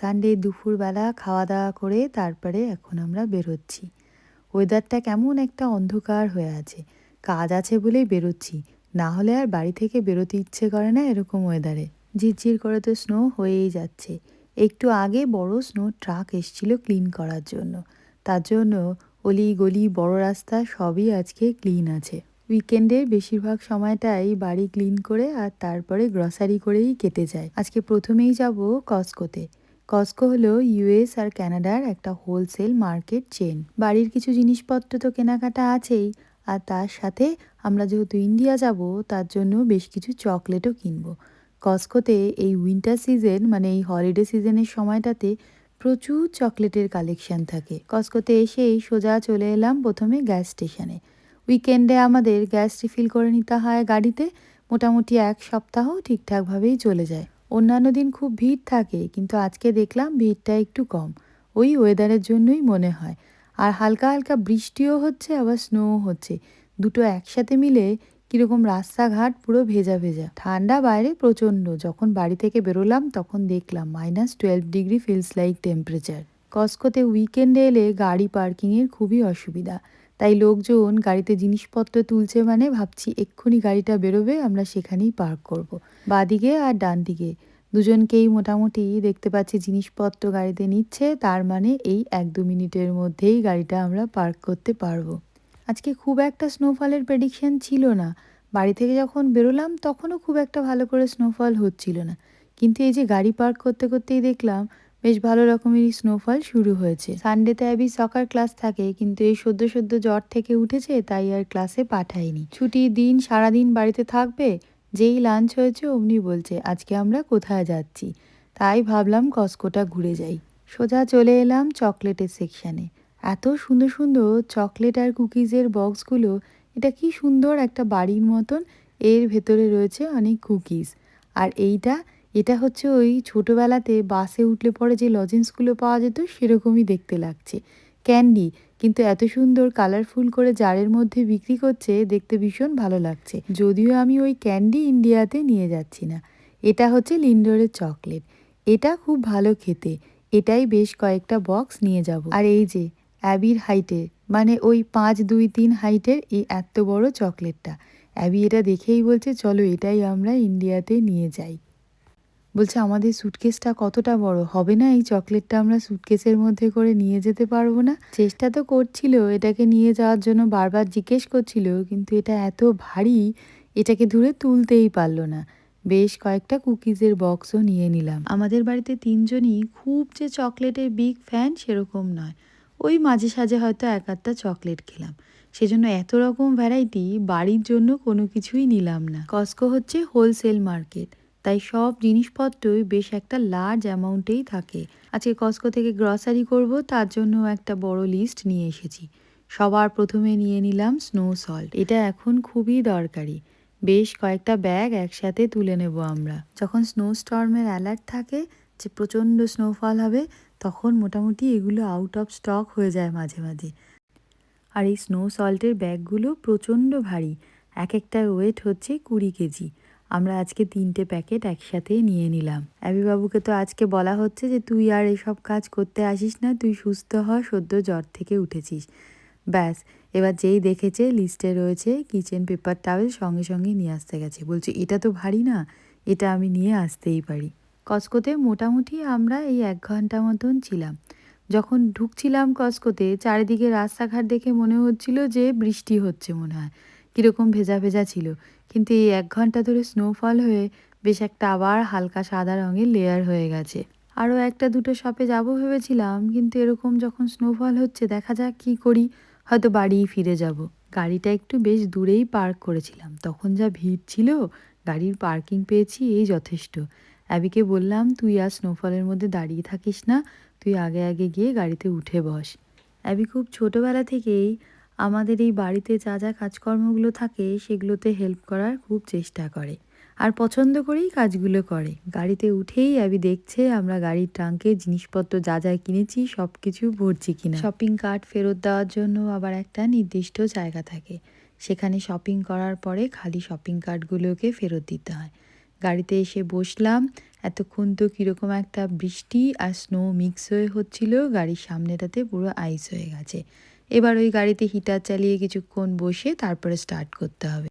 Sunday দুপুরবেলা খাওয়া দাওয়া করে তারপরে এখন আমরা বেরোচ্ছি। ওয়েদারটা কেমন একটা অন্ধকার হয়ে আছে। কাজ আছে বলেই বেরোচ্ছি। না হলে আর বাড়ি থেকে বেরোতে ইচ্ছে করে না এরকম ওয়েদারে ঝিরঝির করে তো স্নো হয়েই যাচ্ছে। একটু আগে বড় স্নো ট্রাক এসছিল ক্লিন করার জন্য। তার জন্য অলি গলি বড় রাস্তা সবই আজকে ক্লিন আছে। উইকেন্ডের বেশিরভাগ সময়টাই বাড়ি ক্লিন করে আর তারপরে গ্রসারি করেই কেটে যায়। আজকে প্রথমেই যাব কস্কোতে কস্কো হলো ইউএস আর ক্যানাডার একটা হোলসেল মার্কেট চেন বাড়ির কিছু জিনিসপত্র তো কেনাকাটা আছেই, আর তার সাথে আমরা যেহেতু ইন্ডিয়া যাব, তার জন্য বেশ কিছু চকলেটও কিনবো। কস্কোতে এই উইন্টার সিজন মানে এই হলিডে সিজনের সময়টাতে প্রচুর চকলেটের কালেকশন থাকে। কস্কোতে এসেই সোজা চলে এলাম প্রথমে গ্যাস স্টেশনে উইকেন্ডে আমাদের গ্যাস রিফিল করে নিতে হয় গাড়িতে, মোটামুটি এক সপ্তাহ ঠিকঠাকভাবেই চলে যায়। অন্যান্য দিন খুব ভিড় থাকে, কিন্তু আজকে দেখলাম ভিড়টা একটু কম। ওই ওয়েদারের জন্যই মনে হয়। আর হালকা হালকা বৃষ্টিও হচ্ছে, আবার স্নোও হচ্ছে। দুটো একসাথে মিলে কীরকম রাস্তাঘাট পুরো ভেজা ভেজা। ঠান্ডা বাইরে প্রচণ্ড। যখন বাড়ি থেকে বেরোলাম, তখন দেখলাম minus twelve degree feels like temperature কস্কোতে উইকেন্ডে এলে গাড়ি পার্কিংয়ের খুবই অসুবিধা। তাই লোকজন গাড়িতে জিনিসপত্র তুলছে মানে ভাবছি এক্ষুনি গাড়িটা বেরোবে, আমরা সেখানেই পার্ক করব। বাদিকে আর ডান দিকে দুজনকেই মোটামুটি দেখতে পাচ্ছি জিনিসপত্র গাড়িতে নিচ্ছে, তার মানে এই এক দু মিনিটের মধ্যেই গাড়িটা আমরা পার্ক করতে পারব। আজকে খুব একটা স্নোফলের প্রেডিকশন ছিল না। বাড়ি থেকে যখন বেরোলাম, তখনও খুব একটা ভালো করে স্নোফল হচ্ছিল না। কিন্তু এই যে গাড়ি পার্ক করতে করতেই দেখলাম বেশ ভালো রকমেরই স্নোফল শুরু হয়েছে। সানডেতে অ্যাবি সকার ক্লাস থাকে, কিন্তু এই সদ্য সদ্য জ্বর থেকে উঠেছে, তাই আর ক্লাসে পাঠায়নি। ছুটির দিন সারাদিন বাড়িতে থাকবে, যেই লাঞ্চ হয়েছে অমনি বলছে, আজকে আমরা কোথায় যাচ্ছি? তাই ভাবলাম কস্কোটা ঘুরে যাই। সোজা চলে এলাম চকলেটের সেকশানে এত সুন্দর সুন্দর চকলেট আর কুকিজের বক্সগুলো এটা কি সুন্দর একটা বাড়ির মতন, এর ভেতরে রয়েছে অনেক কুকিজ আর এইটা এটা হচ্ছে ওই ছোটোবেলাতে বাসে উঠলে পরে যে লজেন্সগুলো পাওয়া যেত, সেরকমই দেখতে লাগছে। ক্যান্ডি কিন্তু এত সুন্দর কালারফুল করে জারের মধ্যে বিক্রি করছে, দেখতে ভীষণ ভালো লাগছে। যদিও আমি ওই ক্যান্ডি ইন্ডিয়াতে নিয়ে যাচ্ছি না। এটা হচ্ছে লিন্ডোরের চকলেট এটা খুব ভালো খেতে। এটাই বেশ কয়েকটা বক্স নিয়ে যাব। আর এই যে অ্যাবির হাইটের মানে ওই পাঁচ, দুই, তিন হাইটের এই এত বড় চকলেটটা অ্যাবি এটা দেখেই বলছে, চলো এটাই আমরা ইন্ডিয়াতে নিয়ে যাই। বলছে, আমাদের সুটকেসটা কতটা বড়? হবে না এই চকলেটটা আমরা সুটকেসের মধ্যে করে নিয়ে যেতে পারব না? চেষ্টা তো করছিল, এটাকে নিয়ে যাওয়ার জন্য বারবার জিজ্ঞেস করছিল, কিন্তু এটা এত ভারী, এটাকে ধরে তুলতেই পারল না। বেশ কয়েকটা কুকিজের বক্সও নিয়ে নিলাম। আমাদের বাড়িতে তিনজনই খুব যে চকলেটের বিগ ফ্যান সেরকম নয়। ওই মাঝে সাঝে হয়তো এক আধটা চকলেট খেলাম। সেজন্য এত রকম ভ্যারাইটি বাড়ির জন্য কোনো কিছুই নিলাম না। কস্কো হচ্ছে হোলসেল মার্কেট তাই সব জিনিসপত্রই বেশ একটা লার্জ অ্যামাউন্টেই থাকে। আজকে কস্কো থেকে গ্রসারি করব, তার জন্য একটা বড় লিস্ট নিয়ে এসেছি। সবার প্রথমে নিয়ে নিলাম স্নো সল্ট এটা এখন খুবই দরকারি। বেশ কয়েকটা ব্যাগ একসাথে তুলে নেব আমরা। যখন স্নো স্টর্মের অ্যালার্ট থাকে যে প্রচণ্ড স্নোফল হবে, তখন মোটামুটি এগুলো আউট অফ স্টক হয়ে যায় মাঝে মাঝে। আর এই স্নো সল্টের ব্যাগগুলো প্রচণ্ড ভারী। এক একটা ওয়েট হচ্ছে কুড়ি কেজি। আমরা আজকে তিনটে প্যাকেট একসাথে নিয়ে নিলাম। অ্যাবিবাবুকে তো আজকে বলা হচ্ছে যে তুই আর এসব কাজ করতে আসিস না, তুই সুস্থ হ, সদ্য জ্বর থেকে উঠেছিস। ব্যাস, এবার যেই দেখেছে লিস্টে রয়েছে কিচেন পেপার টাওয়েল সঙ্গে সঙ্গে নিয়ে আসতে গেছে। বলছে, এটা তো ভারী না, এটা আমি নিয়ে আসতেই পারি। কস্কোতে মোটামুটি আমরা এই এক ঘণ্টা মতন ছিলাম। যখন ঢুকছিলাম কস্কোতে, চারিদিকে রাস্তাঘাট দেখে মনে হচ্ছিল যে বৃষ্টি হচ্ছে মনে হয়। কীরকম ভেজা ভেজা ছিল। কিন্তু এই এক ঘণ্টা ধরে স্নোফল হয়ে বেশ একটা আবার হালকা সাদা রঙের লেয়ার হয়ে গেছে। আরও একটা দুটো শপে যাব ভেবেছিলাম, কিন্তু এরকম যখন স্নোফল হচ্ছে, দেখা যাক কী করি। হয়তো বাড়িই ফিরে যাব। গাড়িটা একটু বেশ দূরেই পার্ক করেছিলাম। তখন যা ভিড় ছিল, গাড়ির পার্কিং পেয়েছি এই যথেষ্ট। অ্যাবিকে বললাম, তুই আর স্নোফলের মধ্যে দাঁড়িয়ে থাকিস না, তুই আগে আগে গিয়ে গাড়িতে উঠে বস। অ্যাবি খুব ছোটোবেলা থেকেই আমাদের এই বাড়িতে যা যা কাজকর্মগুলো থাকে, সেগুলোতে হেল্প করার খুব চেষ্টা করে। আর পছন্দ করেই কাজগুলো করে। গাড়িতে উঠেই অ্যাবি দেখছে আমরা গাড়ির ট্রাঙ্কে জিনিসপত্র যা যা কিনেছি সব কিছু ভরছি কিনা। শপিং কার্ট ফেরত দেওয়ার জন্য আবার একটা নির্দিষ্ট জায়গা থাকে। সেখানে শপিং করার পরে খালি শপিং কার্টগুলোকে ফেরত দিতে হয়। গাড়িতে এসে বসলাম, এতক্ষণ তো কীরকম একটা বৃষ্টি আর স্নো মিক্স হয়ে হচ্ছিল, গাড়ির সামনেটাতে পুরো আইস হয়ে গেছে। এবার ওই গাড়িতে হিটার চালিয়ে কিছুক্ষণ বসে তারপরে স্টার্ট করতে হবে।